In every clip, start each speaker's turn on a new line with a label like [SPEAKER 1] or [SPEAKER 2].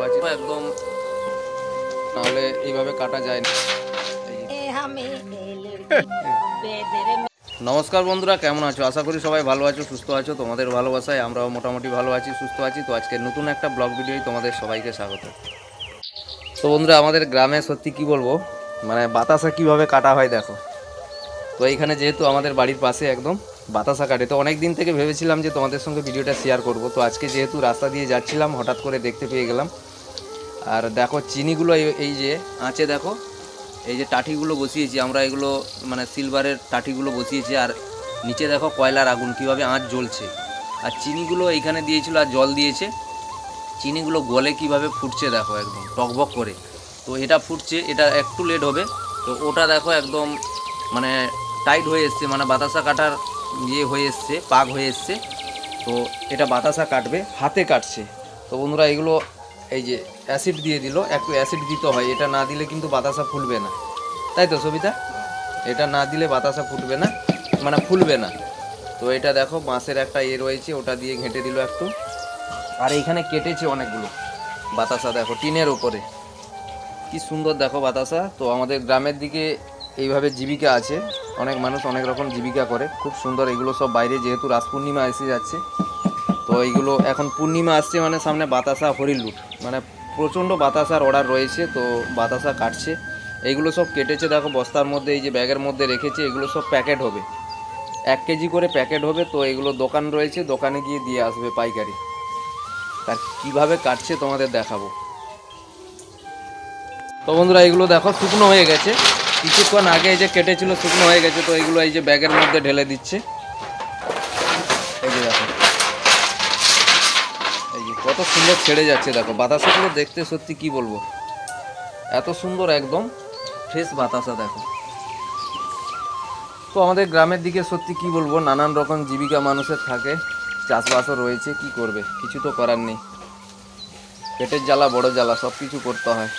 [SPEAKER 1] ভালো আছি একদম তাহলে এইভাবে কাটা যায় না। নমস্কার বন্ধুরা, কেমন আছো? আশা করি সবাই ভালো আছো, সুস্থ আছো। তোমাদের ভালোবাসায় আমরাও মোটামুটি ভালো আছি, সুস্থ আছি। তো আজকে নতুন একটা ব্লগ ভিডিওই তোমাদের সবাইকে স্বাগত। তো বন্ধুরা, আমাদের গ্রামে সত্যি কি বলব? মানে বাতাসা কীভাবে কাটা হয় দেখো। তো এইখানে যেহেতু আমাদের বাড়ির পাশে একদম বাতাসা কাটে। তো অনেক দিন থেকে ভেবেছিলাম যে তোমাদের সঙ্গে ভিডিওটা শেয়ার করব। তো আজকে যেহেতু রাস্তা দিয়ে যাচ্ছিলাম, হঠাৎ করে দেখতে পেয়ে গেলাম। আর দেখো চিনিগুলো এই- যে আঁচে দেখো, এই যে টাঠিগুলো বসিয়েছি, আমরা এগুলো মানে সিলভারের টাঠিগুলো বসিয়েছি, আর নিচে দেখো কয়লার আগুন, কীভাবে আঁচ জ্বলছে। আর চিনিগুলো এইখানে দিয়েছিল আর জল দিয়েছে। চিনিগুলো গলে কীভাবে ফুটছে দেখো একদম, টকবক করে। তো এটা ফুটছে, এটা একটু লেট হবে। তো ওটা দেখো একদম মানে টাইট হয়ে এসছে মানে বাতাসা কাটার ইয়ে হয়ে এসছে, পাক হয়ে এসছে। তো এটা বাতাসা কাটবে, হাতে কাটছে। তো বন্ধুরা, এগুলো এই যে অ্যাসিড দিয়ে দিল। একটু অ্যাসিড দিতে হয়, এটা না দিলে কিন্তু বাতাসা ফুলবে না। তাই তো সবিতা? এটা না দিলে বাতাসা ফুটবে না মানে ফুলবে না। তো এটা দেখো, বাঁশের একটা ইয়ে রয়েছে, ওটা দিয়ে ঘেঁটে দিল একটু। আর এইখানে কেটেছে অনেকগুলো বাতাসা, দেখো, টিনের ওপরে কি সুন্দর দেখো বাতাসা। তো আমাদের গ্রামের দিকে এইভাবে জীবিকা আছে। অনেক মানুষ অনেক রকম জীবিকা করে। খুব সুন্দর, এগুলো সব বাইরে যেহেতু রাস পূর্ণিমা এসে যাচ্ছে। তো এইগুলো এখন পূর্ণিমা আসছে মানে সামনে বাতাসা হরিলুট মানে প্রচণ্ড বাতাসার অর্ডার রয়েছে, তো বাতাসা কাটছে। এইগুলো সব কেটেছে, দেখো বস্তার মধ্যে, এই যে ব্যাগের মধ্যে রেখেছে, এগুলো সব প্যাকেট হবে। এক কেজি করে প্যাকেট হবে, তো এগুলো দোকান রয়েছে, দোকানে গিয়ে দিয়ে আসবে পাইকারি। তার কীভাবে কাটছে তোমাদের দেখাবো। তো বন্ধুরা, এগুলো দেখো শুকনো হয়ে গেছে। কিছুক্ষণ আগে এই যে কেটেছিল, শুকনো হয়ে গেছে, তো এগুলো এই যে ব্যাগের মধ্যে ঢেলে দিচ্ছে। কত সুন্দর ছেড়ে যাচ্ছে দেখো। বাতাসাগুলো দেখতে সত্যি কি বলব? এত সুন্দর একদম ফ্রেশ বাতাসা দেখো। তো আমাদের গ্রামের দিকে সত্যি কি বলব নানান রকম জীবিকা মানুষের থাকে চাষবাসও রয়েছে কি করবে? কিছু তো করার নেই। পেটের জ্বালা বড় জ্বালা সব কিছু করতে হয়।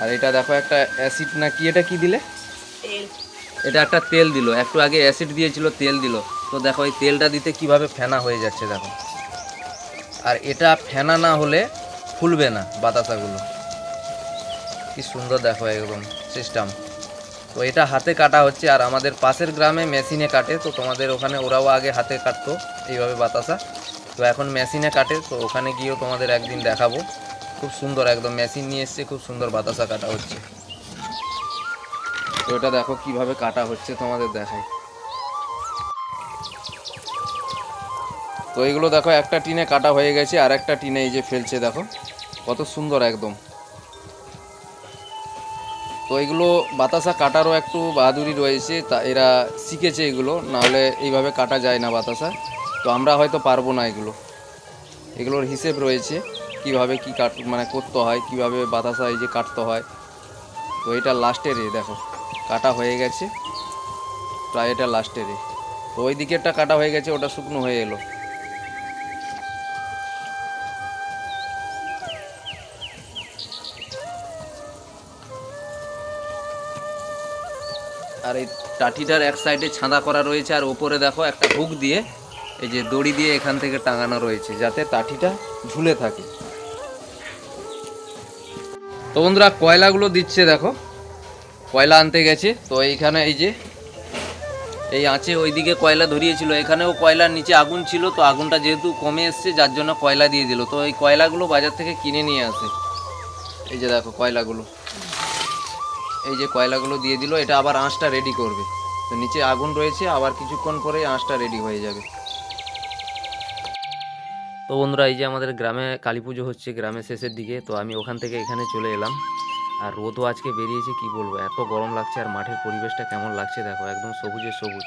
[SPEAKER 1] আর এটা দেখো একটা অ্যাসিড না কি এটা কি দিলে? এটা একটা তেল দিল। একটু আগে অ্যাসিড দিয়েছিল তেল দিল। তো দেখো এই তেলটা দিতে কীভাবে ফেনা হয়ে যাচ্ছে দেখো। আর এটা ফেনা না হলে ফুলবে না বাতাসাগুলো। কি সুন্দর দেখো একদম সিস্টেম তো এটা হাতে কাটা হচ্ছে আর আমাদের পাশের গ্রামে মেশিনে কাটে, তো তোমাদের ওখানে ওরাও আগে হাতে কাটতো এইভাবে বাতাসা। তো এখন মেশিনে কাটে, তো ওখানে গিয়েও তোমাদের একদিন দেখাবো। খুব সুন্দর একদম মেশিন নিয়ে এসছে, খুব সুন্দর বাতাসা কাটা হচ্ছে। তো এটা দেখো কীভাবে কাটা হচ্ছে তোমাদের দেখাই। তো এইগুলো দেখো, একটা টিনে কাটা হয়ে গেছে আর একটা টিনে এই যে ফেলছে, দেখো। কত সুন্দর একদম। তো এগুলো বাতাসা কাটারও একটু বাহাদুরি রয়েছে, তা এরা শিখেছে এগুলো, নাহলে এইভাবে কাটা যায় না বাতাসা। তো আমরা হয়তো পারব না এগুলো। এগুলোর হিসেব রয়েছে, কীভাবে কি কাট মানে করতে হয়, কীভাবে বাতাসা এই যে কাটতে হয়। তো এটা লাস্টের দেখো। কাটা হয়ে গেছে। প্রায় এটা লাস্টের তো ওই দিকেরটা কাটা হয়ে গেছে, ওটা শুকনো হয়ে এলো। আর এই টাটিটার এক সাইডে ছাঁদা করা রয়েছে, আর ওপরে দেখো একটা হুক দিয়ে, এই যে দড়ি দিয়ে এখান থেকে টাঙানো রয়েছে, যাতে টাটিটা ঝুলে থাকে। তো বন্ধুরা, কয়লাগুলো দিচ্ছে দেখো। কয়লা আনতে গেছে, তো এইখানে এই যে, এই আঁচে ওইদিকে কয়লা ধরিয়েছিল। এখানেও কয়লার নিচে আগুন ছিল, তো আগুনটা যেহেতু কমে এসছে, যার জন্য কয়লা দিয়ে দিল। তো এই কয়লাগুলো বাজার থেকে কিনে নিয়ে আসে। এই যে দেখো কয়লাগুলো। এই যে কয়লাগুলো দিয়ে দিল, এটা আবার আঁশটা রেডি করবে। তো নিচে আগুন রয়েছে, আবার কিছুক্ষণ পরে আঁশটা রেডি হয়ে যাবে। তো বন্ধুরা, এই যে আমাদের গ্রামে কালী পুজো হচ্ছে গ্রামের শেষের দিকে, তো আমি ওখান থেকে এখানে চলে এলাম। আর রোদও আজকে বেরিয়েছে, কি বলব? এত গরম লাগছে, আর মাঠের পরিবেশটা কেমন লাগছে দেখো, একদম সবুজে সবুজ।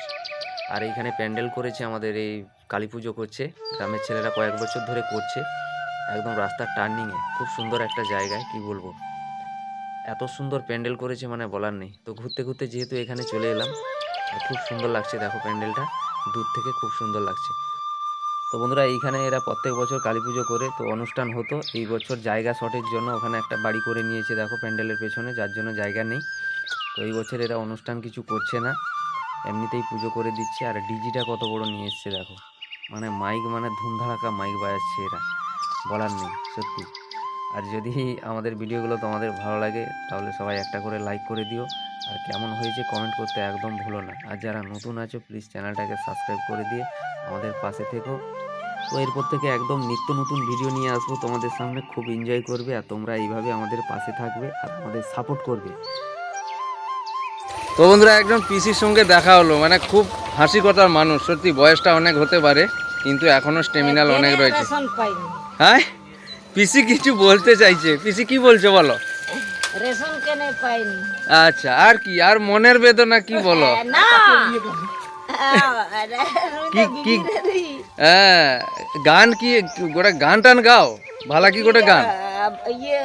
[SPEAKER 1] আর এইখানে প্যান্ডেল করেছে আমাদের এই কালী পুজো করছে। গ্রামের ছেলেরা কয়েক বছর ধরে করছে, একদম রাস্তার টার্নিংয়ে খুব সুন্দর একটা জায়গায়, কি বলব? এত সুন্দর প্যান্ডেল করেছে মানে বলার নেই। তো ঘুরতে ঘুরতে যেহেতু এখানে চলে এলাম খুব সুন্দর লাগছে দেখো প্যান্ডেলটা, দূর থেকে খুব সুন্দর লাগছে। তো বন্ধুরা, এইখানে এরা প্রত্যেক বছর কালী পুজো করে, তো অনুষ্ঠান হতো। এই বছর জায়গা শর্টের জন্য ওখানে একটা বাড়ি করে নিয়েছে দেখো প্যান্ডেলের পেছনে, যার জন্য জায়গা নেই। তো এই বছর এরা অনুষ্ঠান কিছু করছে না, এমনিতেই পুজো করে দিচ্ছে। আর ডিজিটা কত বড় নিয়ে এসছে দেখো। মানে মাইক মানে ধুমধাড়াকা মাইক বাজাচ্ছে এরা, বলার নেই, সত্যি। আর যদি আমাদের ভিডিওগুলো তোমাদের ভালো লাগে তাহলে সবাই একটা করে লাইক করে দিও। আর কেমন হয়েছে কমেন্ট করতে একদম ভুলো না। আর যারা নতুন আছো প্লিজ চ্যানেলটাকে সাবস্ক্রাইব করে দিয়ে আমাদের পাশে থেকো। তো এরপর থেকে একদম নিত্য নতুন ভিডিও নিয়ে আসব তোমাদের সামনে। খুব এনজয় করবে আর তোমরা এইভাবে আমাদের পাশে থাকবে আর আমাদের সাপোর্ট করবে। তো বন্ধুরা একজন পিসির সঙ্গে দেখা হলো। মানে খুব হাসি কথার মানুষ। সত্যি বয়সটা অনেক হতে পারে কিন্তু এখনও স্টেমিনাল অনেক রয়েছে। হ্যাঁ? পিসি কিছু বলতে চাইছে। পিসি কি বলছো বলো?
[SPEAKER 2] রেশন কেনে পাইনি।
[SPEAKER 1] আচ্ছা আর কি আর মনের বেদনা কি বলো?
[SPEAKER 2] না।
[SPEAKER 1] কি কি হ্যাঁ গান কি গোটা গান টান গাও? ভালা কি গোটা গান?
[SPEAKER 2] ইয়ে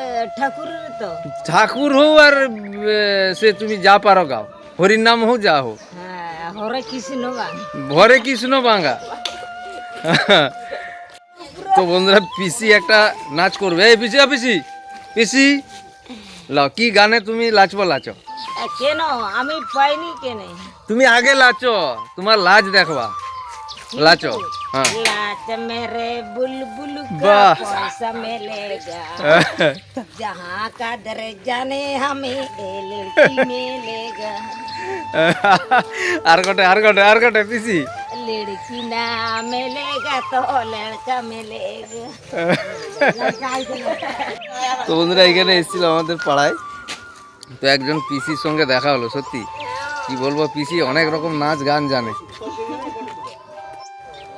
[SPEAKER 2] তো।
[SPEAKER 1] ঠাকুর হও আর সে তুমি যা পারো গাও। হরির নাম হোক যা হোক
[SPEAKER 2] হ্যাঁ হরে কৃষ্ণ
[SPEAKER 1] ভরে কৃষ্ণ বাঙ্গা তো বন্ধুরা পিসি একটা নাচ করবে এই পিসি আ পিসি পিসি ল কি গানে তুমি লাচবো লাচো
[SPEAKER 2] এ, কেন আমি পাইনি কেনে
[SPEAKER 1] তুমি আগে লাচো তোমার লাজ দেখবা লাচো হ্যাঁ
[SPEAKER 2] लाच मेरे बुलबुल का
[SPEAKER 1] वाह।
[SPEAKER 2] पैसा मिलेगा जहाँ का दर जाने हमें ए लड़की मिलेगा
[SPEAKER 1] আর কটে আর কটে আর কটে পিসি
[SPEAKER 2] लड़की ना मिलेगा तो लड़का मिलेगा
[SPEAKER 1] তো বন্ধুরা এখানে এসেছিল আমাদের পাড়ায় তো একজন পিসির সঙ্গে দেখা হলো সত্যি কি বলবো পিসি অনেক রকম নাচ গান জানে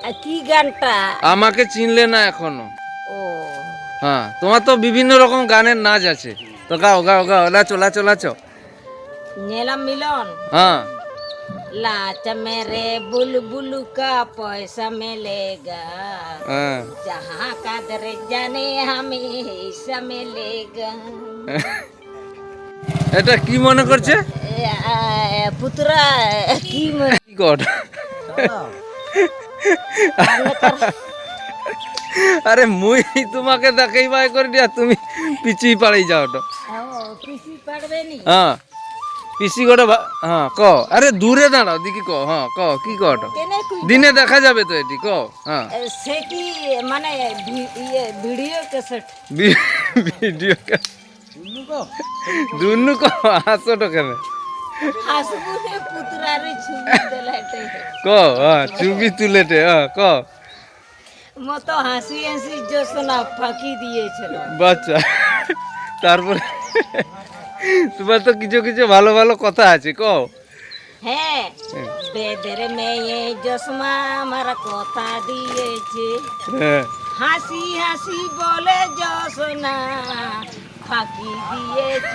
[SPEAKER 2] আর কি গানটা
[SPEAKER 1] আমাকে চিনলে না এখনো
[SPEAKER 2] ও
[SPEAKER 1] হ্যাঁ তোমার তো বিভিন্ন রকম গানের নাচ আছে তো গাও গাও গাও লাচো লাচো লাচো
[SPEAKER 2] नीलम मिलन
[SPEAKER 1] হ্যাঁ
[SPEAKER 2] लाच मेरे बुलबुल का पैसा मिलेगा
[SPEAKER 1] হ্যাঁ
[SPEAKER 2] जहाँ का दर जाने हमें ऐसा मिलेगा
[SPEAKER 1] এটা কি মনে করছে
[SPEAKER 2] এ, আ, পুতরা কি ম-
[SPEAKER 1] কি কর আরে মুই তোমাকে দেখাই বাই করে দিয়া তুমি পিছুই পাড়াই যাও তো
[SPEAKER 2] ও, পিসি পারবে নি
[SPEAKER 1] হ্যাঁ পিসি গোটা হ্যাঁ ক। আরে দূরে দাঁড়াও দিকি ক। হ্যাঁ ক। কি
[SPEAKER 2] কুই
[SPEAKER 1] দিনে দেখা যাবে তো এটি ক? হ্যাঁ।
[SPEAKER 2] সে কি মানে ইয়ে ভিডিও ক্যাসেট?
[SPEAKER 1] ভিডিও কা- দুনু ক? হাসো তো কেন?
[SPEAKER 2] হাসবু হে ছবি তোলাতে
[SPEAKER 1] ক হ্যাঁ চুবি তুলেটে হ্যাঁ ক।
[SPEAKER 2] মতো হাসি হাসি জোসনা ফাঁকি দিয়েছিল।
[SPEAKER 1] বাচ্চা। তারপরে তোমার তো কিছু কিছু ভালো ভালো কথা আছে ক
[SPEAKER 2] হ্যাঁ বেদের মেয়ে জসমা আমার কথা দিয়েছে।
[SPEAKER 1] হ্যাঁ।
[SPEAKER 2] হাসি হাসি বলে জসনা ফাঁকি দিয়েছ